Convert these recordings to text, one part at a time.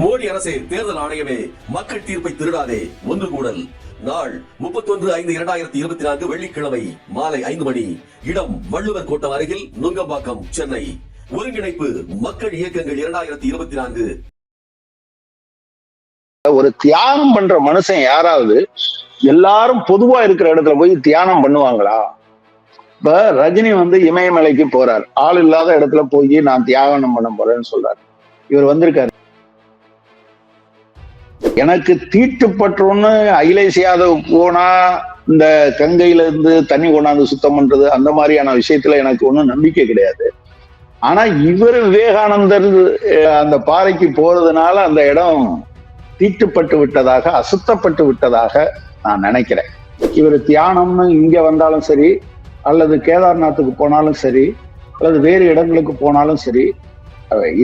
மோடி அரசே தேர்தல் ஆணையமே மக்கள் தீர்ப்பை திருடாதே ஒன்று கூடல். நாள் முப்பத்தொன்று ஐந்து இரண்டாயிரத்தி இருபத்தி நான்கு வெள்ளிக்கிழமை மாலை ஐந்து மணி இடம் வள்ளுவர் கோட்டம் அருகில் நுங்கம்பாக்கம் சென்னை. ஒருங்கிணைப்பு மக்கள் இயக்கங்கள் இரண்டாயிரத்தி இருபத்தி நான்கு. ஒரு தியானம் பண்ற மனுஷன் யாராவது எல்லாரும் பொதுவா இருக்கிற இடத்துல போய் தியானம் பண்ணுவாங்களா? இப்ப ரஜினி வந்து இமயமலைக்கு போறார். ஆள் இல்லாத இடத்துல போய் நான் தியானம் பண்ண போறேன்னு சொல்றாரு. இவர் வந்திருக்காரு. எனக்கு தீட்டுப்பட்டுன்னு அகிலேஷ் யாதவ் போனா இந்த கங்கையில இருந்து தண்ணி கொண்டாந்து சுத்தம் பண்றது அந்த மாதிரியான விஷயத்துல எனக்கு ஒன்றும் நம்பிக்கை கிடையாது. ஆனா இவர் விவேகானந்தர் அந்த பாறைக்கு போறதுனால அந்த இடம் தீட்டுப்பட்டு விட்டதாக அசுத்தப்பட்டு விட்டதாக நான் நினைக்கிறேன். இவர் தியானம்னு இங்க வந்தாலும் சரி அல்லது கேதார்நாத்துக்கு போனாலும் சரி அல்லது வேறு இடங்களுக்கு போனாலும் சரி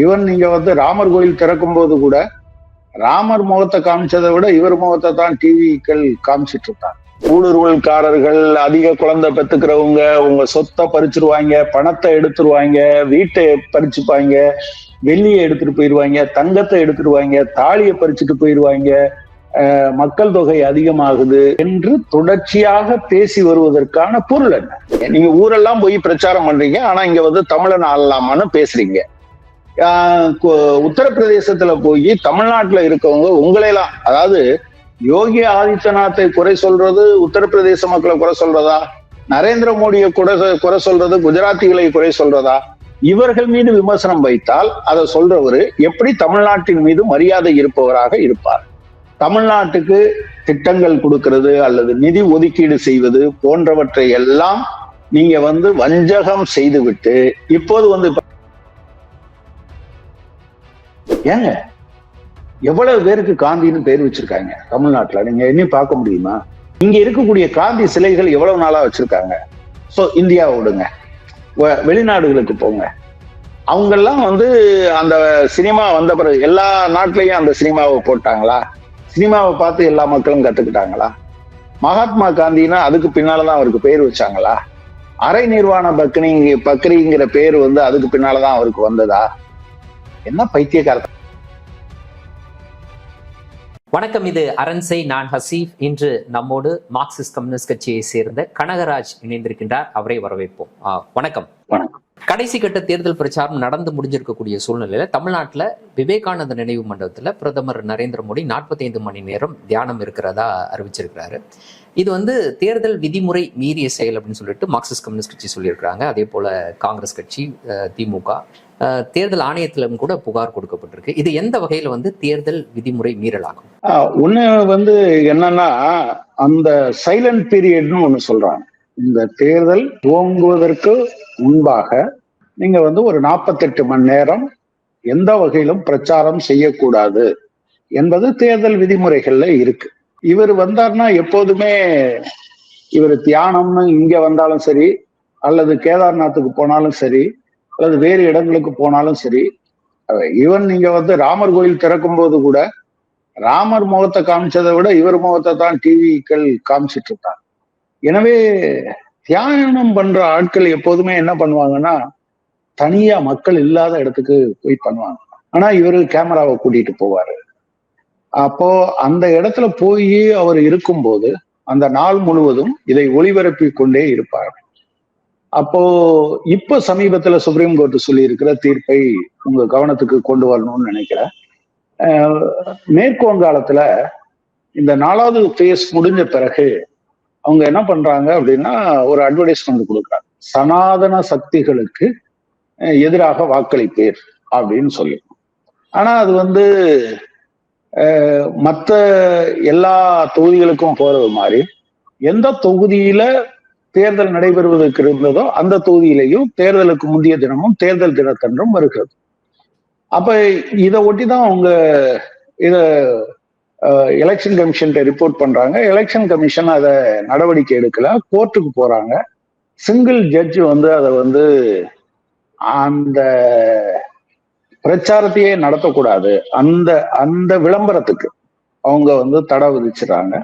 ஈவன் நீங்க வந்து ராமர் கோயில் திறக்கும் போது கூட ராமர் முகத்தை காமிச்சதை விட இவர் முகத்தை தான் டிவிக்கள் காமிச்சிட்டு இருக்காங்க ஊடுருவல்காரர்கள் அதிக குழந்தை பெத்துக்கிறவங்க உங்க சொத்தை பறிச்சிருவாங்க பணத்தை எடுத்துருவாங்க வீட்டை பறிச்சுப்பாங்க வெள்ளியை எடுத்துட்டு போயிருவாங்க தங்கத்தை எடுத்துருவாங்க தாலியை பறிச்சுட்டு போயிருவாங்க. மக்கள் தொகை அதிகமாகுது என்று தொடர்ச்சியாக பேசி வருவதற்கான பொருள் என்ன? நீங்க ஊரெல்லாம் போய் பிரச்சாரம் பண்றீங்க ஆனா இங்க வந்து தமிழன் ஆளலாமான்னு பேசுறீங்க. உத்தரப்பிரதேசத்துல போய் தமிழ்நாட்டுல இருக்கவங்க உங்களையெல்லாம் அதாவது யோகி ஆதித்யநாத்தை குறை சொல்றது உத்தரப்பிரதேச மக்களை குறை சொல்றதா நரேந்திர மோடியை குறை குறை சொல்றது குஜராத்திகளை குறை சொல்றதா இவர்கள் மீது விமர்சனம் வைத்தால் அதை சொல்றவரு எப்படி தமிழ்நாட்டின் மீது மரியாதை இருப்பவராக இருப்பார். தமிழ்நாட்டுக்கு திட்டங்கள் கொடுக்கிறது அல்லது நிதி ஒதுக்கீடு செய்வது போன்றவற்றை எல்லாம் நீங்க வந்து வஞ்சகம் செய்துவிட்டு இப்போது வந்து ஏங்க எவ்வளவு பேருக்கு காந்தின்னு பேர் வச்சிருக்காங்க தமிழ்நாட்டில்? நீங்க என்ன பார்க்க முடியுமா? இங்க இருக்கக்கூடிய காந்தி சிலைகள் எவ்வளவு நாளா வச்சிருக்காங்க? ஸோ இந்தியாவை விடுங்க. வெளிநாடுகளுக்கு போங்க. அவங்கெல்லாம் வந்து அந்த சினிமா வந்த பிறகு எல்லா நாட்டிலையும் அந்த சினிமாவை போட்டாங்களா? சினிமாவை பார்த்து எல்லா மக்களும் கத்துக்கிட்டாங்களா? மகாத்மா காந்தினா அதுக்கு பின்னாலதான் அவருக்கு பேர் வச்சாங்களா? அரை நிர்வாண பக்னி பக்ரிங்கிற பேர் வந்து அதுக்கு பின்னாலதான் அவருக்கு வந்ததா? என்ன பைத்தியக்கார வணக்கம் இது அரண்சை நான் ஹசீஃப். இன்று நம்மோடு மார்க்சிஸ்ட் கம்யூனிஸ்ட் கட்சியை சேர்ந்த கனகராஜ் இணைந்திருக்கின்றார். அவரை வரவேற்போம். வணக்கம். வணக்கம். கடைசி கட்ட தேர்தல் பிரச்சாரம் நடந்து முடிஞ்சிருக்கக்கூடிய சூழ்நிலையில தமிழ்நாட்டுல விவேகானந்த நினைவு மண்டபத்துல பிரதமர் நரேந்திர மோடி 45 மணி நேரம் தியானம் இருக்கிறதா அறிவிச்சிருக்கிறாரு. இது வந்து தேர்தல் விதிமுறை மீறிய செயல் அப்படின்னு சொல்லிட்டு மார்க்சிஸ்ட் கம்யூனிஸ்ட் கட்சி சொல்லியிருக்கிறாங்க. அதே போல காங்கிரஸ் கட்சி திமுக தேர்தல் ஆணையத்திலும் கூட புகார் கொடுக்கப்பட்டிருக்கு. இது எந்த வகையில வந்து தேர்தல் விதிமுறை மீறலாகும்? ஒண்ணு வந்து என்னன்னா அந்த சைலண்ட் பீரியட்னு ஒண்ணு சொல்றாங்க. இந்த தேர்தல் துவங்குவதற்கு முன்பாக நீங்க வந்து ஒரு நாற்பத்தெட்டு மணி நேரம் எந்த வகையிலும் பிரச்சாரம் செய்யக்கூடாது என்பது தேர்தல் விதிமுறைகள்ல இருக்கு. இவர் வந்தார்னா எப்போதுமே இவர் தியானம்னு இங்க வந்தாலும் சரி அல்லது கேதார்நாத்துக்கு போனாலும் சரி அல்லது வேறு இடங்களுக்கு போனாலும் சரி ஈவன் நீங்க வந்து ராமர் கோயில் திறக்கும் போது கூட ராமர் முகத்தை காமிச்சதை விட இவர் முகத்தை தான் டிவிக்கள் காமிச்சிட்டு இருக்காங்க எனவே தியானம் பண்ற ஆட்கள் எப்போதுமே என்ன பண்ணுவாங்கன்னா தனியா மக்கள் இல்லாத இடத்துக்கு போய் பண்ணுவாங்க. ஆனா இவர் கேமராவை கூட்டிட்டு போவாரு. அப்போ அந்த இடத்துல போய் அவர் இருக்கும்போது அந்த நாள் முழுவதும் இதை ஒளிபரப்பி கொண்டே இருப்பார். அப்போ இப்ப சமீபத்துல சுப்ரீம் கோர்ட் சொல்லி இருக்கிற தீர்ப்பை உங்க கவனத்துக்கு கொண்டு வரணும்னு நினைக்கிறேன். மேற்கு வங்காளத்துல இந்த நாலாவது ஃபேஸ் முடிஞ்ச பிறகு அவங்க என்ன பண்றாங்க அப்படின்னா ஒரு அட்வர்டைஸ்மெண்ட் கொடுக்குறாங்க. சனாதன சக்திகளுக்கு எதிராக வாக்களிப்பேர் அப்படின்னு சொல்லி. ஆனா அது வந்து மற்ற எல்லா தொகுதிகளுக்கும் போறது மாதிரி எந்த தொகுதியில தேர்தல் நடைபெறுவதற்கு இருந்ததோ அந்த தொகுதியிலையும் தேர்தலுக்கு முந்தைய தினமும் தேர்தல் தினத்தன்றும் வருகிறது. அப்ப இதை ஒட்டி தான் அவங்க இத எலெக்ஷன் கமிஷன் ரிப்போர்ட் பண்றாங்க. எலெக்ஷன் கமிஷன் அதை நடவடிக்கை எடுக்கல. கோர்ட்டுக்கு போறாங்க. சிங்கிள் ஜட்ஜ் வந்து அதை வந்து அந்த பிரச்சாரத்தையே நடத்தக்கூடாது. அந்த அந்த விளம்பரத்துக்கு அவங்க வந்து தடை விதிச்சிடறாங்க.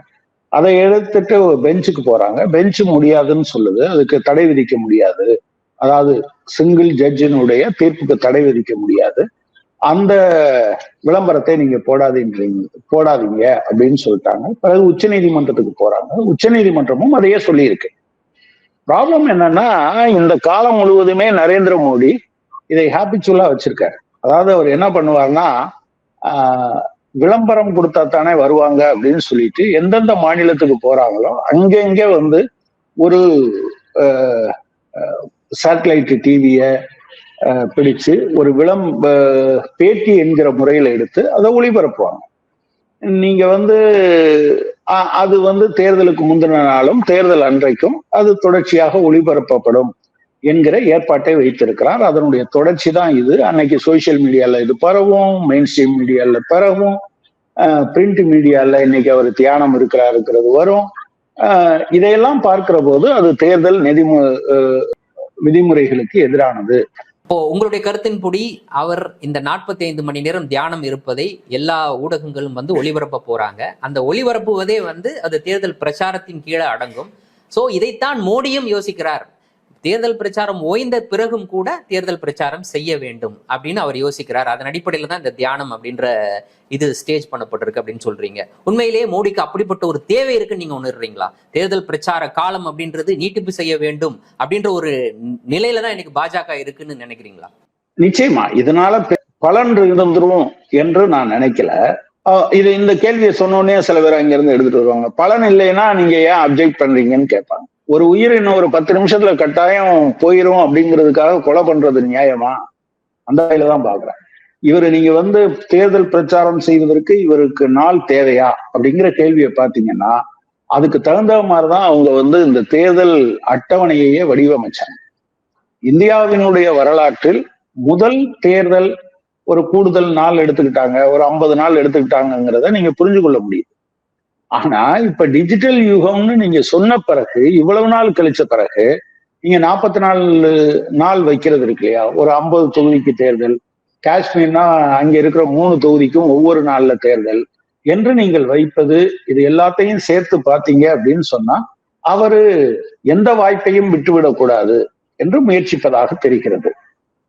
அதை எடுத்துட்டு பெஞ்சுக்கு போறாங்க. பெஞ்ச் முடியாதுன்னு சொல்லுது. அதுக்கு தடை விதிக்க முடியாது. அதாவது சிங்கிள் ஜட்ஜினுடைய தீர்ப்புக்கு தடை விதிக்க முடியாது. அந்த விளம்பரத்தை நீங்க போடாதீன்றீங்க போடாதீங்க அப்படின்னு சொல்லிட்டாங்க. பிறகு உச்ச நீதிமன்றத்துக்கு போறாங்க. உச்ச நீதிமன்றமும் அதையே சொல்லியிருக்கு. ப்ராப்ளம் என்னன்னா இந்த காலம் முழுவதுமே நரேந்திர மோடி இதை ஹாபிச்சுவலா வச்சிருக்காரு. அதாவது அவர் என்ன பண்ணுவார்னா விளம்பரம் கொடுத்தா தானே வருவாங்க அப்படின்னு சொல்லிட்டு எந்தெந்த மாநிலத்துக்கு போறாங்களோ அங்கங்க வந்து ஒரு சேட்டலைட் டிவிய பிடிச்சு ஒரு விளம் பேட்டி என்கிற முறையில எடுத்து அதை ஒளிபரப்புவாங்க. நீங்க வந்து அது வந்து தேர்தலுக்கு முந்தின நாளும் தேர்தல் அன்றைக்கும் அது தொடர்ச்சியாக ஒளிபரப்பப்படும். என்கிற ஏற்பாட்டை வைத்திருக்கிறார். அதனுடைய தொடர்ச்சி தான் இது. அன்னைக்கு சோசியல் மீடியால இது பரவும் மெயின் ஸ்ட்ரீம் மீடியால பரவும் பிரிண்ட் மீடியால இன்னைக்கு அவர் தியானம் இருக்கிறாருங்கிறது வரும். இதையெல்லாம் பார்க்கிற போது அது தேர்தல் நெறிமு விதிமுறைகளுக்கு எதிரானது. இப்போ உங்களுடைய கருத்தின்படி அவர் இந்த 45 மணி நேரம் தியானம் இருப்பதை எல்லா ஊடகங்களும் வந்து ஒளிபரப்ப போறாங்க. அந்த ஒளிபரப்புவதே வந்து அது தேர்தல் பிரச்சாரத்தின் கீழே அடங்கும். சோ இதைத்தான் மோடியும் யோசிக்கிறார். தேர்தல் பிரச்சாரம் ஓய்ந்த பிறகும் கூட தேர்தல் பிரச்சாரம் செய்ய வேண்டும் அப்படின்னு அவர் யோசிக்கிறார். அதன் அடிப்படையில் தான் இந்த தியானம் அப்படின்ற இது ஸ்டேஜ் பண்ணப்பட்டிருக்கு அப்படின்னு சொல்றீங்க. உண்மையிலேயே மோடிக்கு அப்படிப்பட்ட ஒரு தேவை இருக்குன்னு நீங்க உணர்றீங்களா? தேர்தல் பிரச்சார காலம் அப்படின்றது நீட்டிப்பு செய்ய வேண்டும் அப்படின்ற ஒரு நிலையில தான் எனக்கு பாஜக இருக்குன்னு நினைக்கிறீங்களா? நிச்சயமா. இதனால பலன் இருந்துரும் என்று நான் நினைக்கல. இது இந்த கேள்வியை சொன்னோடனே சில பேர் அங்க இருந்து எடுத்துட்டு வருவாங்க. பலன் இல்லைன்னா நீங்க ஏன் அப்ஜெக்ட் பண்றீங்கன்னு கேட்பாங்க. ஒரு உயிர் இன்னும் ஒரு பத்து நிமிஷத்துல கட்டாயம் போயிரும் அப்படிங்கிறதுக்காக கொலை பண்றது நியாயமா? அந்த வகையில தான் பாக்குறேன். இவர் நீங்க வந்து தேர்தல் பிரச்சாரம் செய்வதற்கு இவருக்கு நாள் தேவையா? அப்படிங்கிற கேள்வியை பாத்தீங்கன்னா அதுக்கு தகுந்த மாதிரிதான் அவங்க வந்து இந்த தேர்தல் அட்டவணையையே வடிவமைச்சாங்க. இந்தியாவினுடைய வரலாற்றில் முதல் தேர்தல் ஒரு கூடுதல் நாள் எடுத்துக்கிட்டாங்க ஒரு ஐம்பது நாள் எடுத்துக்கிட்டாங்கிறத நீங்க புரிஞ்சு கொள்ள முடியும். ஆனா இப்ப டிஜிட்டல் யுகம்னு நீங்க சொன்ன பிறகு இவ்வளவு நாள் கழிச்ச பிறகு நீங்க நாற்பத்தி நாலு நாள் வைக்கிறது இருக்கு இல்லையா? ஒரு ஐம்பது தொகுதிக்கு தேர்தல் காஷ்மீர்னா அங்க இருக்கிற மூணு தொகுதிக்கும் ஒவ்வொரு நாள்ல தேர்தல் என்று நீங்கள் வைப்பது இது எல்லாத்தையும் சேர்த்து பார்த்தீங்க அப்படின்னு சொன்னா அவரு எந்த வாய்ப்பையும் விட்டுவிடக்கூடாது என்று முயற்சிப்பதாக தெரிகிறது.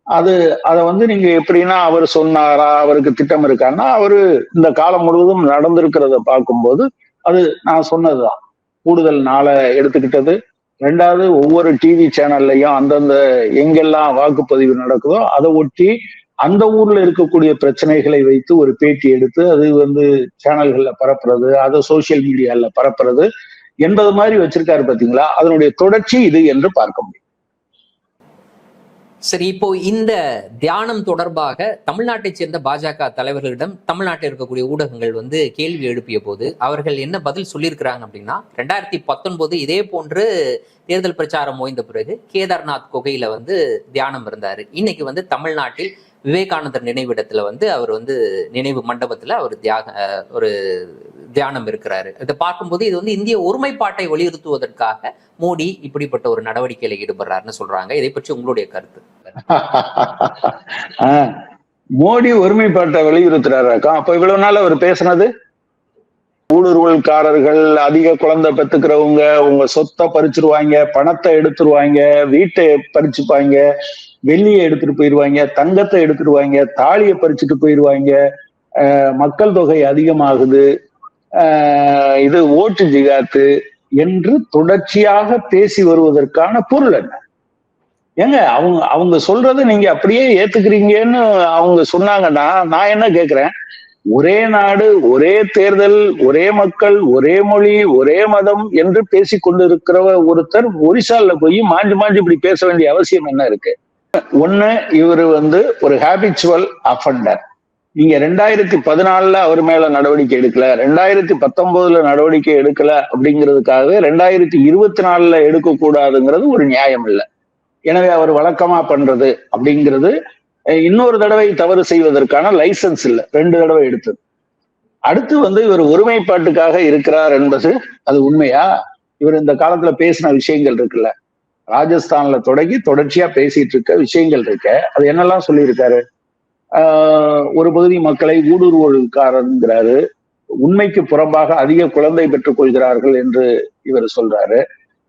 அது அதை வந்து நீங்க எப்படின்னா அவர் சொன்னாரா அவருக்கு திட்டம் இருக்கான்னா அவரு இந்த காலம் முழுவதும் நடந்திருக்கிறத பார்க்கும்போது அது நான் சொன்னதுதான். கூடுதல் நாளை எடுத்துக்கிட்டது. ரெண்டாவது ஒவ்வொரு டிவி சேனல்லையும் அந்தந்த எங்கெல்லாம் வாக்குப்பதிவு நடக்குதோ அதை ஒட்டி அந்த ஊர்ல இருக்கக்கூடிய பிரச்சனைகளை வைத்து ஒரு பேட்டி எடுத்து அது வந்து சேனல்கள்ல பரப்புறது அதை சோசியல் மீடியால பரப்புறது என்பது மாதிரி வச்சிருக்காரு பாத்தீங்களா? அதனுடைய தொடர்ச்சி இது என்று பார்க்க முடியும். சரி இப்போ இந்த தியானம் தொடர்பாக தமிழ்நாட்டைச் சேர்ந்த பாஜக தலைவர்களிடம் தமிழ்நாட்டில் இருக்கக்கூடிய ஊடகங்கள் வந்து கேள்வி எழுப்பிய போது அவர்கள் என்ன பதில் சொல்லியிருக்கிறாங்க அப்படின்னா ரெண்டாயிரத்தி பத்தொன்பது இதே போன்று தேர்தல் பிரச்சாரம் ஓய்ந்த பிறகு கேதார்நாத் குகையில வந்து தியானம் இருந்தாரு. இன்னைக்கு வந்து தமிழ்நாட்டில் விவேகானந்தர் நினைவிடத்துல வந்து அவர் வந்து நினைவு மண்டபத்துல அவர் தியாக ஒரு தியானம் இருக்கிறாரு. இதை பார்க்கும்போது இது வந்து இந்திய ஒருமைப்பாட்டை வலியுறுத்துவதற்காக மோடி இப்படிப்பட்ட ஒரு நடவடிக்கையில ஈடுபடுறாருன்னு சொல்றாங்க. இதை பற்றி உங்களுடைய கருத்து. ஆஹ், மோடி ஒருமைப்பாட்டை வலியுறுத்துறாருக்கா? அப்ப இவ்வளவு நாள் அவர் பேசுனது? ஊடுருவல்காரர்கள் அதிக குழந்தை பெத்துக்கிறவங்க உங்க சொத்தை பறிச்சிருவாங்க பணத்தை எடுத்துருவாங்க வீட்டை பறிச்சுப்பாங்க வெள்ளியை எடுத்துட்டு போயிடுவாங்க தங்கத்தை எடுத்துடுவாங்க தாலியை பறிச்சுட்டு போயிடுவாங்க மக்கள் தொகை அதிகமாகுது. ஆஹ், இது ஓட்டு ஜிகாத்து என்று தொடர்ச்சியாக பேசி வருவதற்கான பொருள் என்ன? ஏங்க அவங்க அவங்க சொல்றதை நீங்க அப்படியே ஏத்துக்கிறீங்கன்னு அவங்க சொன்னாங்கன்னா நான் என்ன கேக்குறேன்? ஒரே நாடு ஒரே தேர்தல் ஒரே மக்கள் ஒரே மொழி ஒரே மதம் என்று பேசி கொண்டிருக்கிற ஒருத்தர் ஒரிசால போய் மாஞ்சு மாஞ்சு இப்படி பேச வேண்டிய அவசியம் என்ன இருக்கு? ஒண்ணு இவரு வந்து ஒரு ஹேபிச்சுவல் அஃபண்டர் நீங்க ரெண்டாயிரத்தி பதினாலுல அவர் மேல நடவடிக்கை எடுக்கல ரெண்டாயிரத்தி பத்தொன்பதுல நடவடிக்கை எடுக்கல அப்படிங்கிறதுக்காகவே ரெண்டாயிரத்தி இருபத்தி நாலுல எடுக்க கூடாதுங்கிறது ஒரு நியாயம் இல்லை. எனவே அவர் வழக்கமா பண்றது அப்படிங்கிறது இன்னொரு தடவை தவறு செய்வதற்கான லைசன்ஸ் இல்லை. ரெண்டு தடவை எடுத்தது. அடுத்து வந்து இவர் ஒருமைப்பாட்டுக்காக இருக்கிறார் என்பது அது உண்மையா? இவர் இந்த காலத்துல பேசின விஷயங்கள் இருக்குல்ல. ராஜஸ்தான்ல தொடங்கி தொடர்ச்சியா பேசிட்டு இருக்க விஷயங்கள் இருக்க அது என்னெல்லாம் சொல்லியிருக்காரு? ஆஹ் ஒரு பகுதி மக்களை ஊடுருவல்காரங்கிறாரு உண்மைக்கு புறம்பாக அதிக குழந்தை பெற்றுக் கொள்கிறார்கள் என்று இவர் சொல்றாரு.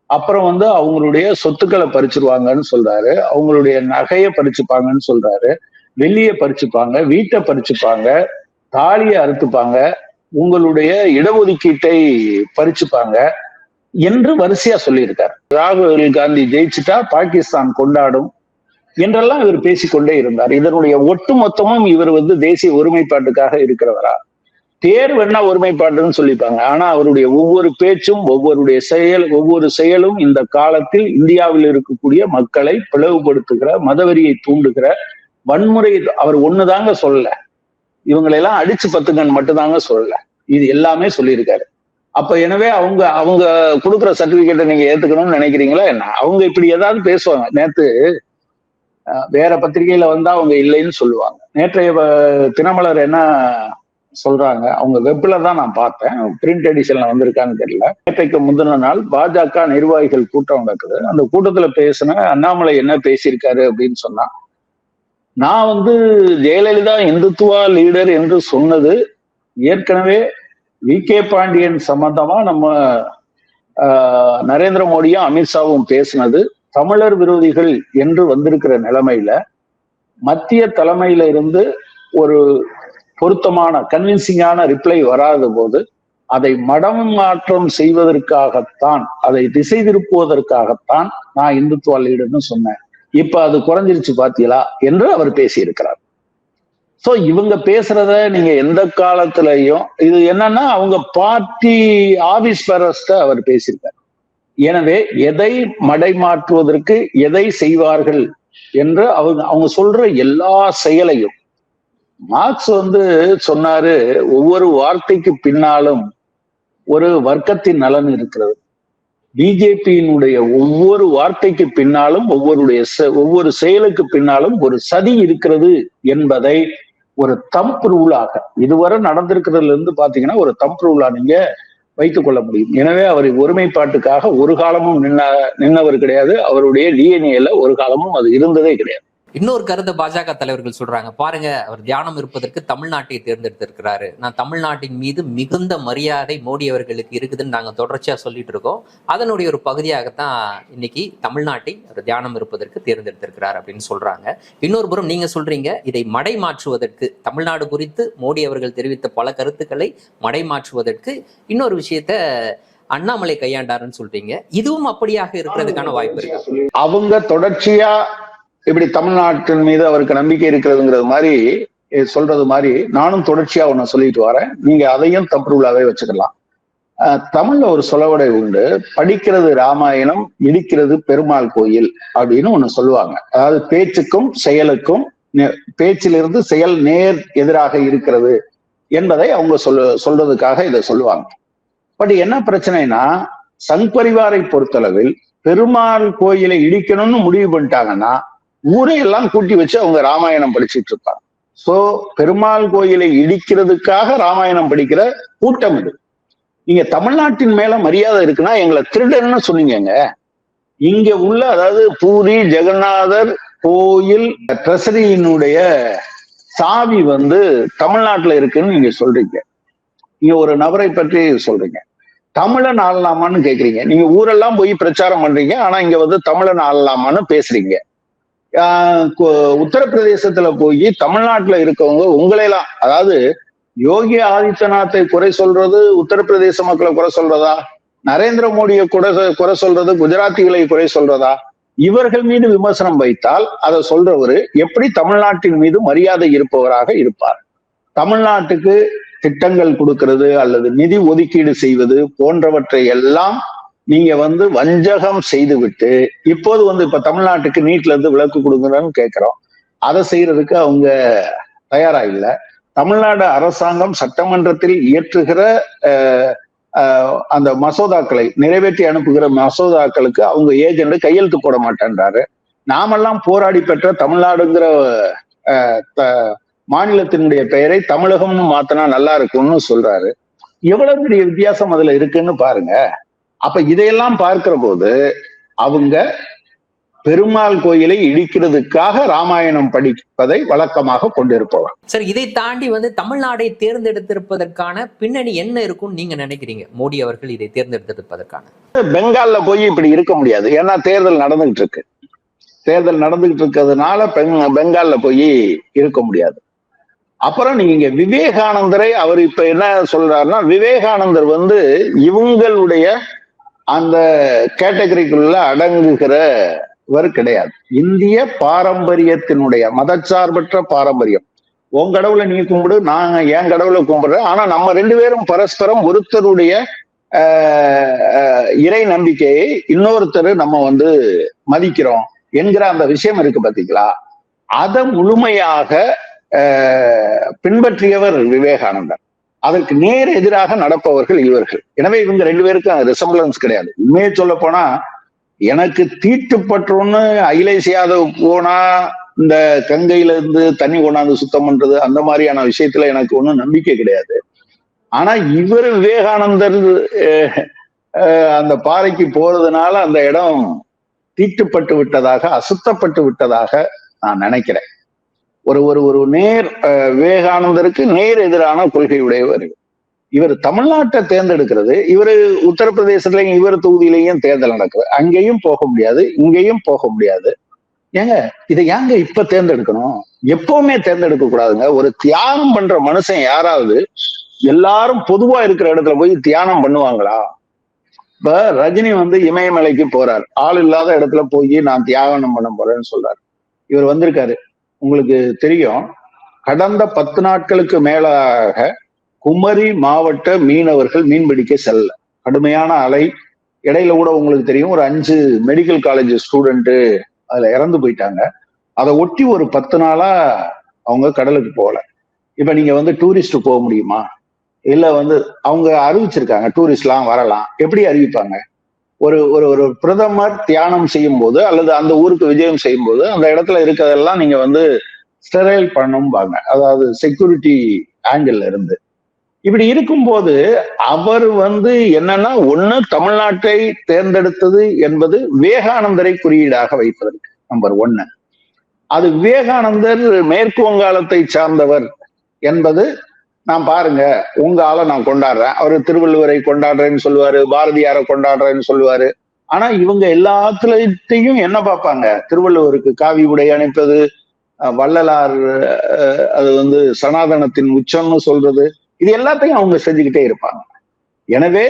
அப்புறம் வந்து அவங்களுடைய சொத்துக்களை பறிச்சிருவாங்கன்னு சொல்றாரு. அவங்களுடைய நகையை பறிச்சுப்பாங்கன்னு சொல்றாரு. வெள்ளியை பறிச்சுப்பாங்க வீட்டை பறிச்சுப்பாங்க தாலியை அறுத்துப்பாங்க உங்களுடைய இடஒதுக்கீட்டை பறிச்சுப்பாங்க. என்று வரிசையா சொல்லியிருக்கார். ராகுல் காந்தி ஜெயிச்சுட்டா பாகிஸ்தான் கொண்டாடும் என்றெல்லாம் இவர் பேசிக்கொண்டே இருந்தார். இதனுடைய ஒட்டுமொத்தமும் இவர் வந்து தேசிய ஒருமைப்பாட்டுக்காக இருக்கிறவரா? தேர்வு என்ன ஒருமைப்பாட்டுன்னு சொல்லிப்பாங்க. ஆனா அவருடைய ஒவ்வொரு பேச்சும் ஒவ்வொருடைய செயல் ஒவ்வொரு செயலும் இந்த காலத்தில் இந்தியாவில் இருக்கக்கூடிய மக்களை பிளவுபடுத்துகிற மதவெறியை தூண்டுகிற வன்முறை அவர் ஒண்ணுதாங்க சொல்லல. இவங்களெல்லாம் அடிச்சு பத்துங்கன்னு மட்டும்தாங்க சொல்லல. இது எல்லாமே சொல்லியிருக்காரு. அப்ப எனவே அவங்க அவங்க கொடுக்குற சர்டிபிகேட்டை நீங்க ஏத்துக்கணும்னு நினைக்கிறீங்களா? என்ன? அவங்க இப்படி ஏதாவது பேசுவாங்க. நேத்து வேற பத்திரிகையில வந்தா அவங்க இல்லைன்னு சொல்லுவாங்க. நேற்றைய தினமலர் என்ன சொல்றாங்க? அவங்க வெப்ல தான் நான் பார்த்தேன். பிரிண்ட் எடிஷன்ல வந்திருக்கான்னு தெரியல. நேற்றைக்கு முந்தின நாள் பாஜக நிர்வாகிகள் கூட்டம் நடக்குது. அந்த கூட்டத்துல பேசின அண்ணாமலை என்ன பேசியிருக்காரு அப்படின்னு சொன்னா நான் வந்து ஜெயலலிதா இந்துத்துவா லீடர் என்று சொன்னது ஏற்கனவே வி கே பாண்டியன் சம்பந்தமா நம்ம ஆஹ், நரேந்திர மோடியும் அமித்ஷாவும் பேசினது தமிழர் விரோதிகள் என்று வந்திருக்கிற நிலைமையில மத்திய தலைமையில இருந்து ஒரு பொருத்தமான கன்வின்சிங்கான ரிப்ளை வராத போது அதை மடம் மாற்றம் செய்வதற்காகத்தான் அதை திசை திருப்புவதற்காகத்தான் நான் இந்துத்துவ லீடுன்னு சொன்னேன். இப்ப அது குறைஞ்சிருச்சு பாத்தீங்களா என்று அவர் பேசியிருக்கிறார். சோ இவங்க பேசுறத நீங்க எந்த காலத்திலையும் இது என்னன்னா அவங்க பார்ட்டி ஆபீஸ் பேரஸ்ட அவர் பேசியிருக்கார். எனவே எதை மடைமாற்றுவதற்கு எதை செய்வார்கள் என்று அவங்க அவங்க சொல்ற எல்லா செயலையும். மார்க்ஸ் வந்து சொன்னாரு ஒவ்வொரு வார்த்தைக்கு பின்னாலும் ஒரு வர்க்கத்தின் நலன் இருக்கிறது. பிஜேபியினுடைய ஒவ்வொரு வார்த்தைக்கு பின்னாலும் ஒவ்வொருடைய செ- ஒவ்வொரு செயலுக்கு பின்னாலும் ஒரு சதி இருக்கிறது என்பதை ஒரு தம்ப் ரூலாக இதுவரை நடந்திருக்கிறதுல இருந்து பாத்தீங்கன்னா ஒரு தம்ப் ரூலா நீங்க வைத்துக் கொள்ள முடியும். எனவே அவர் ஒருமைப்பாட்டுக்காக ஒரு காலமும் நின்ன நின்னவர் கிடையாது. அவருடைய டிஎன்ஏல ஒரு காலமும் அது இருந்ததே கிடையாது. இன்னொரு கருத்தை பாஜக தலைவர்கள் சொல்றாங்க. பாருங்க அவர் தியானம் இருப்பதற்கு தமிழ்நாட்டை தேர்ந்தெடுத்திருக்கிறாரு. நான் தமிழ்நாட்டின் மீது மிகுந்த மரியாதை மோடி அவர்களுக்கு இருக்குதுன்னு நாங்க தொடர்ச்சியா சொல்லிட்டு இருக்கோம். அதனுடைய ஒரு பகுதியாகத்தான் இன்னைக்கு தமிழ்நாட்டை அவர் தியானம் இருப்பதற்கு தேர்ந்தெடுத்திருக்கிறார் அப்படின்னு சொல்றாங்க. இன்னொரு புறம் நீங்க சொல்றீங்க இதை மடை மாற்றுவதற்கு தமிழ்நாடு குறித்து மோடி அவர்கள் தெரிவித்த பல கருத்துக்களை மடை மாற்றுவதற்கு இன்னொரு விஷயத்த அண்ணாமலை கையாண்டாருன்னு சொல்றீங்க. இதுவும் அப்படியாக இருக்கிறதுக்கான வாய்ப்பு இருக்கு. அவங்க தொடர்ச்சியா இப்படி தமிழ்நாட்டின் மீது அவருக்கு நம்பிக்கை இருக்கிறதுங்கிறது மாதிரி சொல்றது மாதிரி நானும் தொடர்ச்சியா ஒன்னு சொல்லிட்டு வரேன். நீங்க அதையும் தப்புருளாவே வச்சுக்கலாம். தமிழ்ல ஒரு சொலவடை உண்டு. படிக்கிறது ராமாயணம் இடிக்கிறது பெருமாள் கோயில் அப்படின்னு ஒண்ணு சொல்லுவாங்க. அதாவது பேச்சுக்கும் செயலுக்கும் நே- பேச்சிலிருந்து செயல் நேர் எதிராக இருக்கிறது என்பதை அவங்க சொல்ல சொல்றதுக்காக இதை சொல்லுவாங்க. பட் என்ன பிரச்சனைனா சங் பரிவாரை பொறுத்தளவில் பெருமாள் கோயிலை இடிக்கணும்னு முடிவு பண்ணிட்டாங்கன்னா ஊரை எல்லாம் கூட்டி வச்சு அவங்க ராமாயணம் படிச்சுட்டு இருப்பாங்க. சோ பெருமாள் கோயிலை இடிக்கிறதுக்காக ராமாயணம் படிக்கிற கூட்டம் இது. நீங்க தமிழ்நாட்டின் மேல மரியாதை இருக்குன்னா எங்களை திருடன்னு சொன்னீங்கங்க. இங்க உள்ள அதாவது பூரி ஜெகநாதர் கோயில் ட்ரெசரியினுடைய சாவி வந்து தமிழ்நாட்டுல இருக்குன்னு நீங்க சொல்றீங்க. நீங்க ஒரு நபரை பற்றி சொல்றீங்க. தமிழன் ஆளலாமான்னு கேக்குறீங்க. நீங்க ஊரெல்லாம் போய் பிரச்சாரம் பண்றீங்க ஆனா இங்க வந்து தமிழன் ஆளலாமான்னு பேசுறீங்க. உத்தரப்பிரதேசத்துல போய் தமிழ்நாட்டுல இருக்கவங்க உங்களையெல்லாம் அதாவது யோகி ஆதித்யநாத்தை குறை சொல்றது உத்தரப்பிரதேச மக்களை குறை சொல்றதா? நரேந்திர மோடியை குறை குறை சொல்றது குஜராத்திகளை குறை சொல்றதா? இவர்கள் மீது விமர்சனம் வைத்தால் அதை சொல்றவரு எப்படி தமிழ்நாட்டின் மீது மரியாதை இருப்பவராக இருப்பார்? தமிழ்நாட்டுக்கு திட்டங்கள் கொடுக்கிறது அல்லது நிதி ஒதுக்கீடு செய்வது போன்றவற்றை எல்லாம் நீங்க வந்து வஞ்சகம் செய்துவிட்டு இப்போது வந்து இப்ப தமிழ்நாட்டுக்கு நீட்ல இருந்து விளக்கு கொடுங்கன்னு கேட்கிறோம் அதை செய்யறதுக்கு அவங்க தயாரா இல்லை தமிழ்நாடு அரசாங்கம் சட்டமன்றத்தில் இயற்றுகிற அஹ், அந்த மசோதாக்களை நிறைவேற்றி அனுப்புகிற மசோதாக்களுக்கு அவங்க ஏஜென்ட் கையெழுத்து போட மாட்டேன்றாரு. நாமெல்லாம் போராடி பெற்ற தமிழ்நாடுங்கிற அஹ், த- மாநிலத்தினுடைய பெயரை தமிழகம்னு மாத்தினா நல்லா இருக்கும்னு சொல்றாரு. எவ்வளவு பெரிய வித்தியாசம் அதுல இருக்குன்னு பாருங்க. அப்ப இதையெல்லாம் பார்க்கிற போது அவங்க பெருமாள் கோயிலை இடிக்கிறதுக்காக ராமாயணம் படிப்பதை வழக்கமாக கொண்டிருப்பவர். சார் இதை தாண்டி வந்து தமிழ்நாடை தேர்ந்தெடுத்திருப்பதற்கான பின்னணி என்ன இருக்கும்னு நீங்க நினைக்கிறீங்க? மோடி அவர்கள் இதை தேர்ந்தெடுத்திருப்பதற்கான. பெங்கால்ல போய் இப்படி இருக்க முடியாது. ஏன்னா தேர்தல் நடந்துகிட்டு இருக்கு தேர்தல் நடந்துகிட்டு இருக்கிறதுனால பெங்- பெங்கால்ல போய் இருக்க முடியாது. அப்புறம் நீங்க விவேகானந்தரை அவர் இப்ப என்ன சொல்றாருன்னா விவேகானந்தர் வந்து இவங்களுடைய அந்த கேட்டகரிக்குள்ள அடங்குகிறவர் கிடையாது. இந்திய பாரம்பரியத்தினுடைய மதச்சார்பற்ற பாரம்பரியம். உன் கடவுளை நீ கும்பிடு நான் என் கடவுளை கும்பிடுறேன். ஆனா நம்ம ரெண்டு பேரும் பரஸ்பரம் ஒருத்தருடைய ஆஹ், இறை நம்பிக்கையை இன்னொருத்தர் நம்ம வந்து மதிக்கிறோம் என்கிற அந்த விஷயம் இருக்கு பாத்தீங்களா? அதை முழுமையாக பின்பற்றியவர் விவேகானந்தர். அதற்கு நேர் எதிராக நடப்பவர்கள் இவர்கள் எனவே இவங்க ரெண்டு பேருக்கும் ரிசம்பிளன்ஸ் கிடையாது. உண்மையை சொல்ல போனா எனக்கு தீட்டுப்பட்டோன்னு அகிலேஷ் யாதவ் போனா இந்த கங்கையில இருந்து தண்ணி கொண்டாந்து சுத்தம் பண்றது அந்த மாதிரியான விஷயத்துல எனக்கு ஒன்றும் நம்பிக்கை கிடையாது. ஆனா இவர் விவேகானந்தர் அந்த பாறைக்கு போறதுனால அந்த இடம் தீட்டுப்பட்டு விட்டதாக அசுத்தப்பட்டு விட்டதாக நான் நினைக்கிறேன். ஒரு ஒரு ஒரு நேர் விவேகானந்தருக்கு நேர் எதிரான கொள்கை உடையவர் இவர். தமிழ்நாட்டை தேர்ந்தெடுக்கிறது. இவர் உத்தரப்பிரதேசத்துலயும் இவர் தொகுதியிலையும் தேர்தல் நடக்குது. அங்கேயும் போக முடியாது இங்கேயும் போக முடியாது. ஏங்க இதை ஏங்க இப்ப தேர்ந்தெடுக்கணும்? எப்பவுமே தேர்ந்தெடுக்க கூடாதுங்க. ஒரு தியானம் பண்ற மனுஷன் யாராவது எல்லாரும் பொதுவா இருக்கிற இடத்துல போய் தியானம் பண்ணுவாங்களா? இப்ப ரஜினி வந்து இமயமலைக்கு போறார். ஆள் இல்லாத இடத்துல போய் நான் தியாகம் பண்ண போறேன்னு சொல்றாரு. இவர் வந்திருக்காரு. உங்களுக்கு தெரியும். கடந்த பத்து நாட்களுக்கு மேலாக குமரி மாவட்ட மீனவர்கள் மீன்பிடிக்க செல்ல. கடுமையான அலை. இடையில கூட உங்களுக்கு தெரியும் ஒரு அஞ்சு மெடிக்கல் காலேஜ் ஸ்டூடெண்ட்டு அதுல இறந்து போயிட்டாங்க. அதை ஒட்டி ஒரு பத்து நாளா அவங்க கடலுக்கு போகல. இப்ப நீங்க வந்து டூரிஸ்ட் போக முடியுமா? இல்ல வந்து அவங்க அறிவிச்சிருக்காங்க டூரிஸ்ட்லாம் வரலாம். எப்படி அறிவிப்பாங்க? ஒரு ஒரு ஒரு பிரதமர் தியானம் செய்யும் போது அல்லது அந்த ஊருக்கு விஜயம் செய்யும் போது அந்த இடத்துல இருக்கிறதெல்லாம் நீங்க வந்து ஸ்டெரைல் பண்ணும்பாங்க அதாவது செக்யூரிட்டி ஆங்கிள் இருந்து. இப்படி இருக்கும்போது அவர் வந்து என்னன்னா ஒண்ணு தமிழ்நாட்டை தேர்ந்தெடுத்தது என்பது விவேகானந்தரை குறியீடாக வைப்பதற்கு நம்பர் ஒன்னு. அது விவேகானந்தர் மேற்கு வங்காளத்தை சார்ந்தவர் என்பது நான் பாருங்க உங்க ஆளை நான் கொண்டாடுறேன். அவரு திருவள்ளுவரை கொண்டாடுறேன்னு சொல்லுவாரு பாரதியாரை கொண்டாடுறேன்னு சொல்லுவாரு. ஆனா இவங்க எல்லாத்துலத்தையும் என்ன பார்ப்பாங்க? திருவள்ளுவருக்கு காவி உடை அணைப்பது வள்ளலார் அது வந்து சனாதனத்தின் உச்சம்னு சொல்றது இது எல்லாத்தையும் அவங்க செஞ்சுக்கிட்டே இருப்பாங்க. எனவே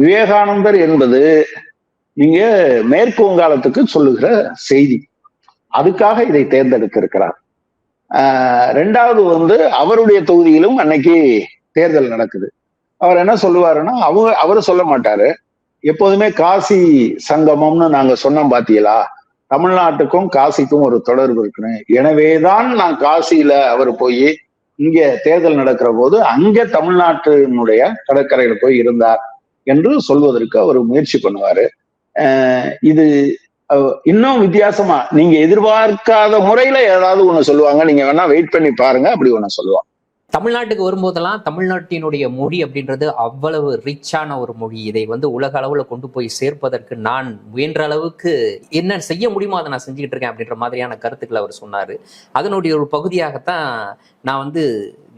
விவேகானந்தர் என்பது நீங்க மேற்கு வங்காளத்துக்கு சொல்லுகிற செய்தி. அதுக்காக இதை தேர்ந்தெடுத்திருக்கிறார். ரெண்டாவது வந்து அவருடைய தொகுதியிலும் அன்னைக்கு தேர்தல் நடக்குது. அவர் என்ன சொல்லுவாருன்னா அவங்க அவரு சொல்ல மாட்டாரு. எப்போதுமே காசி சங்கமம்னு நாங்க சொன்னோம் பாத்தீங்களா? தமிழ்நாட்டுக்கும் காசிக்கும் ஒரு தொடர்பு இருக்குன்னு. எனவேதான் நான் காசியில அவர் போய் இங்க தேர்தல் நடக்கிற போது அங்க தமிழ்நாட்டினுடைய கடற்கரையில போய் இருந்தார் என்று சொல்வதற்கு அவர் முயற்சி பண்ணுவாரு. இது இன்னும் வித்தியாசமா நீங்க எதிர்பார்க்காத முறையில ஏதாவது ஒண்ணு சொல்லுவாங்க. நீங்க வேணா வெயிட் பண்ணி பாருங்க. அப்படி ஒண்ணு சொல்லுவாங்க தமிழ்நாட்டுக்கு வரும்போதெல்லாம் தமிழ்நாட்டினுடைய மொழி அப்படின்றது அவ்வளவு ரிச்சான ஒரு மொழி. இதை வந்து உலக அளவுல கொண்டு போய் சேர்ப்பதற்கு நான் முயன்ற அளவுக்கு என்ன செய்ய முடியுமோ அதை நான் செஞ்சுக்கிட்டு இருக்கேன் அப்படின்ற மாதிரியான கருத்துக்களை அவர் சொன்னாரு. அதனுடைய ஒரு பகுதியாகத்தான் நான் வந்து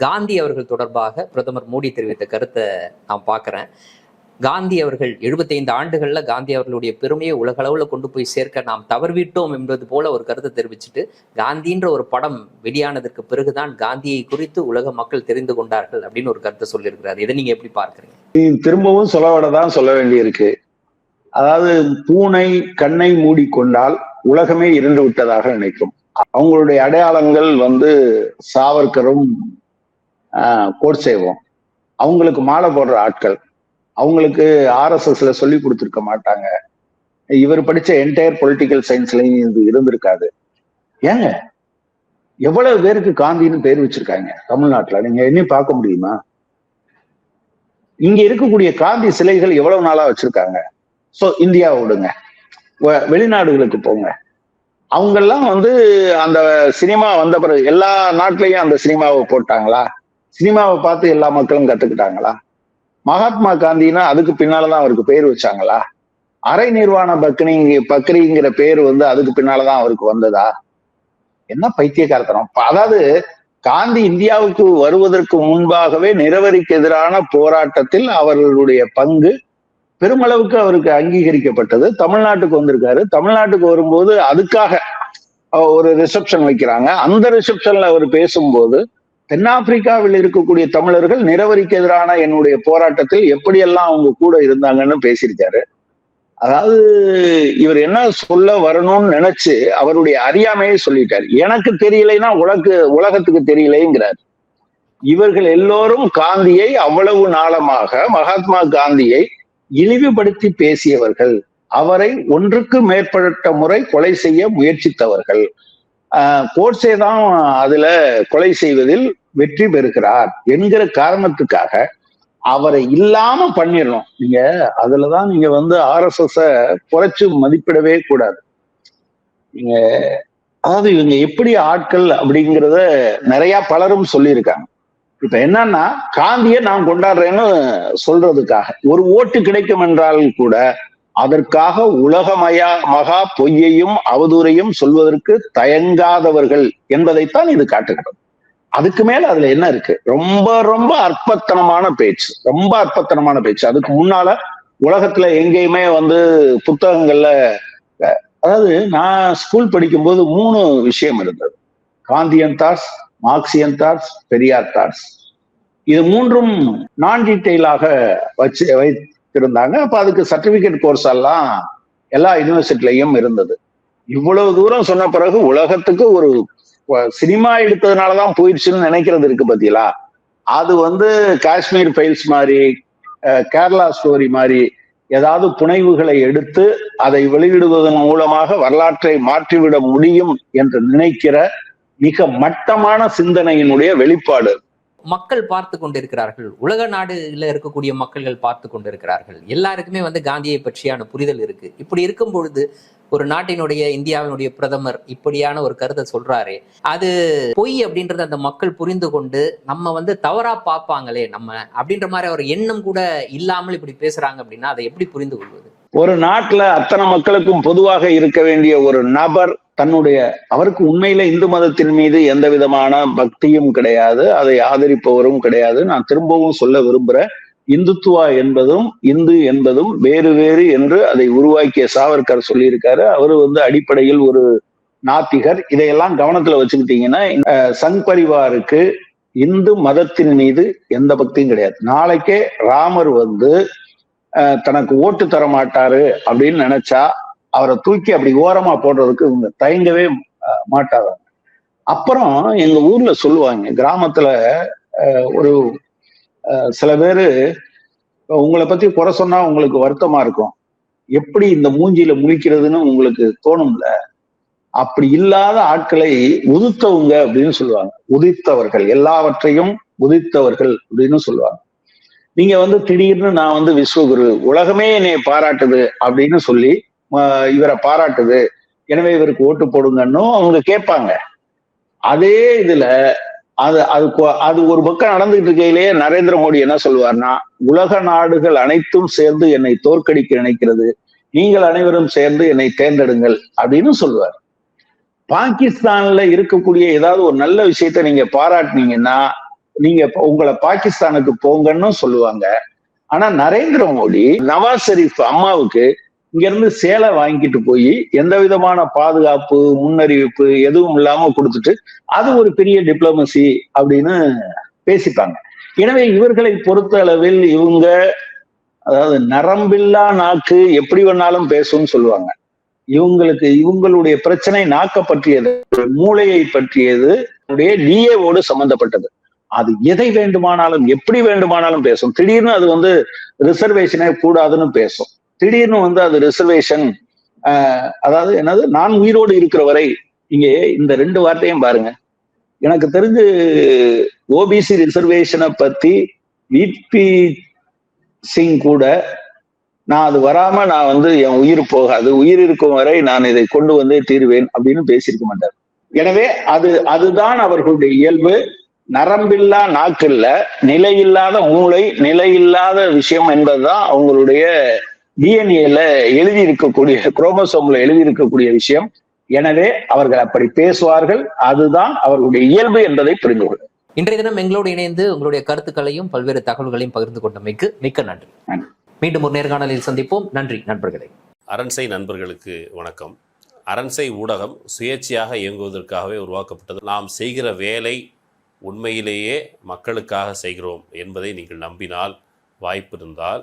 காந்தி அவர்கள் தொடர்பாக பிரதமர் மோடி தெரிவித்த கருத்தை நான் பார்க்குறேன். காந்தி அவர்கள் எழுபத்தைந்து ஆண்டுகளில் காந்தி அவர்களுடைய பெருமையை உலகளவில் கொண்டு போய் சேர்க்க நாம் தவறிவிட்டோம் என்பது போல ஒரு கருத்தை தெரிவிச்சுட்டு காந்தின்ற ஒரு படம் வெளியானதற்கு பிறகுதான் காந்தியை குறித்து உலக மக்கள் தெரிந்து கொண்டார்கள் அப்படின்னு ஒரு கருத்தை சொல்லியிருக்கிறார். இதை நீங்க எப்படி பார்க்குறீங்க? நீ திரும்பவும் சொல்ல தான் சொல்ல வேண்டியிருக்கு. அதாவது பூனை கண்ணை மூடிக்கொண்டால் உலகமே இருந்து விட்டதாக நினைக்கும். அவங்களுடைய அடையாளங்கள் வந்து சாவர்கரும் ஆஹ், கோட்சேவும். அவங்களுக்கு மாலை போடுற ஆட்கள். அவங்களுக்கு ஆர்எஸ்எஸ்ல சொல்லி கொடுத்துருக்க மாட்டாங்க. இவர் படிச்ச என்டையர் பொலிட்டிக்கல் சயின்ஸ்லயும் இது இருந்திருக்காது. ஏங்க? எவ்வளவு பேருக்கு காந்தின்னு பேர் வச்சிருக்காங்க தமிழ்நாட்டுல? நீங்க என்ன பார்க்க முடியுமா? இங்க இருக்கக்கூடிய காந்தி சிலைகள் எவ்வளவு நாளா வச்சிருக்காங்க? சோ இந்தியாவை விடுங்க வெளிநாடுகளுக்கு போங்க. அவங்கெல்லாம் வந்து அந்த சினிமா வந்த பிறகு எல்லா நாட்டிலையும் அந்த சினிமாவை போட்டாங்களா? சினிமாவை பார்த்து எல்லா மக்களும் கத்துக்கிட்டாங்களா? மகாத்மா காந்தினா அதுக்கு பின்னாலதான் அவருக்கு பேர் வச்சாங்களா? அரை நிர்வாண பக்னி பக்ரிங்கிற பேர் வந்து அதுக்கு பின்னாலதான் அவருக்கு வந்ததா? என்ன பைத்தியக்காரத்தனம்? அதாவது காந்தி இந்தியாவுக்கு வருவதற்கு முன்பாகவே நிறவரிக்கு எதிரான போராட்டத்தில் அவர்களுடைய பங்கு பெருமளவுக்கு அவருக்கு அங்கீகரிக்கப்பட்டது. தமிழ்நாட்டுக்கு வந்திருக்காரு. தமிழ்நாட்டுக்கு வரும்போது அதுக்காக ஒரு ரிசப்ஷன் வைக்கிறாங்க. அந்த ரிசப்ஷன்ல அவர் பேசும்போது தென்னாப்பிரிக்காவில் இருக்கக்கூடிய தமிழர்கள் நிறவரிக்கு எதிரான என்னுடைய போராட்டத்தில் எப்படியெல்லாம் அவங்க கூட இருந்தாங்கன்னு பேசியிருக்காரு. அதாவது இவர் என்ன சொல்ல வரணும்னு நினைச்சு அவருடைய அறியாமையை சொல்லிட்டார் எனக்கு தெரியலைன்னா உலகு உலகத்துக்கு தெரியலைங்கிறார். இவர்கள் எல்லோரும் காந்தியை அவ்வளவு நாளமாக மகாத்மா காந்தியை இழிவுபடுத்தி பேசியவர்கள். அவரை ஒன்றுக்கு மேற்பட்ட முறை கொலை செய்ய முயற்சித்தவர்கள். ஆஹ் கோட்சே தான் அதுல கொலை செய்வதில் வெற்றி பெறுகிறார் என்கிற காரணத்துக்காக அவரை இல்லாம பண்ணிடணும் நீங்க அதுலதான் நீங்க வந்து ஆர்எஸ்எஸ் குறைச்சு மதிப்பிடவே கூடாது. நீங்க அதாவது இவங்க எப்படி ஆட்கள் அப்படிங்கிறத நிறைய பலரும் சொல்லியிருக்காங்க. இப்ப என்னன்னா காந்தியை நான் கொண்டாடுறேன்னு சொல்றதுக்காக ஒரு ஓட்டு கிடைக்கும் என்றால் கூட அதற்காக உலகமயா மகா பொய்யையும் அவதூறையும் சொல்வதற்கு தயங்காதவர்கள் என்பதைத்தான் இது காட்டுகிறது. அதுக்கு மேல அதுல என்ன இருக்கு? ரொம்ப ரொம்ப அற்பத்தனமான பேச்சு. ரொம்ப அற்பத்தனமான பேச்சு. அதுக்கு முன்னால உலகத்துல எங்கேயுமே வந்து புத்தகங்கள்ல அதாவது நான் ஸ்கூல் படிக்கும்போது மூணு விஷயம் இருந்தது. Gandhian thoughts Marxian thoughts Periyar thoughts இது மூன்றும் நான் டீட்டெயிலாக வச்சு வைத்திருந்தாங்க. அப்ப அதுக்கு சர்டிபிகேட் கோர்ஸ் எல்லாம் எல்லா யூனிவர்சிட்டிலையும் இருந்தது. இவ்வளவு தூரம் சொன்ன பிறகு உலகத்துக்கு ஒரு சினிமா எடுத்ததுனாலதான் போயிடுச்சுன்னு நினைக்கிறது இருக்கு பாத்தீங்களா? அது வந்து காஷ்மீர் ஃபைல்ஸ் மாதிரி கேரளா ஸ்டோரி மாதிரி ஏதாவது புனைவுகளை எடுத்து அதை வெளியிடுவதன் மூலமாக வரலாற்றை மாற்றிவிட முடியும் என்று நினைக்கிற மிக மட்டமான சிந்தனையினுடைய வெளிப்பாடு. மக்கள் பார்த்து கொண்டிருக்கிறார்கள். உலக நாடுல இருக்கக்கூடிய மக்கள்கள் பார்த்து கொண்டிருக்கிறார்கள். எல்லாருக்குமே வந்து காந்தியை பற்றியான புரிதல் இருக்கு. இப்படி இருக்கும் பொழுது ஒரு நாட்டினுடைய இந்தியாவினுடைய பிரதமர் இப்படியான ஒரு கருத்தை சொல்றாரே. அது பொய் அப்படின்றத அந்த மக்கள் புரிந்து கொண்டு நம்ம வந்து தவறா பார்ப்பாங்களே நம்ம அப்படின்ற மாதிரி ஒரு எண்ணம் கூட இல்லாமல் இப்படி பேசுறாங்க அப்படின்னா அதை எப்படி புரிந்து கொள்வது? ஒரு நாட்டுல அத்தனை மக்களுக்கும் பொதுவாக இருக்க வேண்டிய ஒரு நபர் தன்னுடைய அவருக்கு உண்மையில இந்து மதத்தின் மீது எந்த விதமான பக்தியும் கிடையாது அதை ஆதரிப்பவரும் கிடையாது. நான் திரும்பவும் சொல்ல விரும்புறேன். இந்துத்துவா என்பதும் இந்து என்பதும் வேறு வேறு என்று அதை உருவாக்கிய சாவர்கர் சொல்லியிருக்காரு. அவரு வந்து அடிப்படையில் ஒரு நாத்திகர். இதையெல்லாம் கவனத்துல வச்சுக்கிட்டீங்கன்னா சங் பரிவாருக்கு இந்து மதத்தின் மீது எந்த பக்தியும் கிடையாது. நாளைக்கே ராமர் வந்து தனக்கு ஓட்டு தர மாட்டாரு அப்படின்னு நினைச்சா அவரை தூக்கி அப்படி ஓரமா போடுறதுக்கு இவங்க தயங்கவே மாட்டாங்க. அப்புறம் எங்க ஊர்ல சொல்லுவாங்க கிராமத்துல ஒரு சில பேரு உங்களை பத்தி குறை சொன்னா உங்களுக்கு வருத்தமா இருக்கும். எப்படி இந்த மூஞ்சியில முழிக்கிறதுன்னு உங்களுக்கு தோணும்ல? அப்படி இல்லாத ஆட்களை உதித்தவங்க அப்படின்னு சொல்லுவாங்க. உதித்தவர்கள். எல்லாவற்றையும் உதித்தவர்கள் அப்படின்னு சொல்லுவாங்க. நீங்க வந்து திடீர்னு நான் வந்து விஸ்வகுரு உலகமே என்னை பாராட்டுது அப்படின்னு சொல்லி இவரை பாராட்டுது. எனவே இவருக்கு ஓட்டு போடுங்கன்னு அவங்க கேட்பாங்க. அதே இதுல அது அது அது ஒரு பக்கம் நடந்துகிட்டு இருக்கையிலேயே நரேந்திர மோடி என்ன சொல்வார்னா உலக நாடுகள் அனைத்தும் சேர்ந்து என்னை தோற்கடிக்க நினைக்கிறது. நீங்கள் அனைவரும் சேர்ந்து என்னை தேர்ந்தெடுங்கள் அப்படின்னு சொல்லுவார். பாகிஸ்தான்ல இருக்கக்கூடிய ஏதாவது ஒரு நல்ல விஷயத்த நீங்க பாராட்டினீங்கன்னா நீங்க உங்களை பாகிஸ்தானுக்கு போங்கன்னு சொல்லுவாங்க. ஆனா நரேந்திர மோடி நவாஸ் ஷெரீப் அம்மாவுக்கு இங்க இருந்து சேலை வாங்கிட்டு போய் எந்த விதமான பாதுகாப்பு முன்னறிவிப்பு எதுவும் இல்லாம கொடுத்துட்டு அது ஒரு பெரிய டிப்ளமசி அப்படின்னு பேசிப்பாங்க. எனவே இவர்களை பொறுத்த அளவில் இவங்க அதாவது நரம்பில்லா நாக்கு எப்படி வேணாலும் பேசும்னு சொல்லுவாங்க. இவங்களுக்கு இவங்களுடைய பிரச்சனை நாக்க பற்றியது மூளையை பற்றியது டிஏவோடு சம்பந்தப்பட்டது. அது எதை வேண்டுமானாலும் எப்படி வேண்டுமானாலும் பேசும். திடீர்னு அது வந்து ரிசர்வேஷனே கூடாதுன்னு பேசும். திடீர்னு வந்து அது ரிசர்வேஷன் அதாவது என்னது நான் உயிரோடு இருக்கிற வரை இங்கே இந்த ரெண்டு வார்த்தையும் பாருங்க. எனக்கு தெரிஞ்சு ஓபிசி ரிசர்வேஷனை பத்தி விபி சிங் கூட நான் அது வராம நான் வந்து என் உயிர் போகாது உயிர் இருக்கும் வரை நான் இதை கொண்டு வந்தே தீருவேன் அப்படின்னு பேசியிருக்க மாட்டார். எனவே அது அதுதான் அவர்களுடைய இயல்பு. நரம்பில்லா நாக்கில்ல நிலையில்லாத மூளை நிலையில்லாத விஷயம் என்பதுதான் அவங்களுடைய டிஎன்ஏல எழுதி இருக்கக்கூடிய குரோமோசோம்ல எழுதி இருக்கக்கூடிய விஷயம். எனவே அவர்கள் அப்படி பேசுவார்கள். அதுதான் அவர்களுடைய இயல்பு என்பதை புரிந்து கொள்ளும் இன்றைய தினம் எங்களோடு இணைந்து உங்களுடைய கருத்துக்களையும் பல்வேறு தகவல்களையும் பகிர்ந்து கொண்டமைக்கு மிக்க நன்றி. நன்றி. மீண்டும் ஒரு நேர்காணலில் சந்திப்போம். நன்றி நண்பர்களே. அரண்சை நண்பர்களுக்கு வணக்கம். அரண்சை ஊடகம் சுயேட்சையாக இயங்குவதற்காகவே உருவாக்கப்பட்டது. நாம் செய்கிற வேலை உண்மையிலேயே மக்களுக்காக செய்கிறோம் என்பதை நீங்கள் நம்பினால் வாய்ப்பு இருந்தால்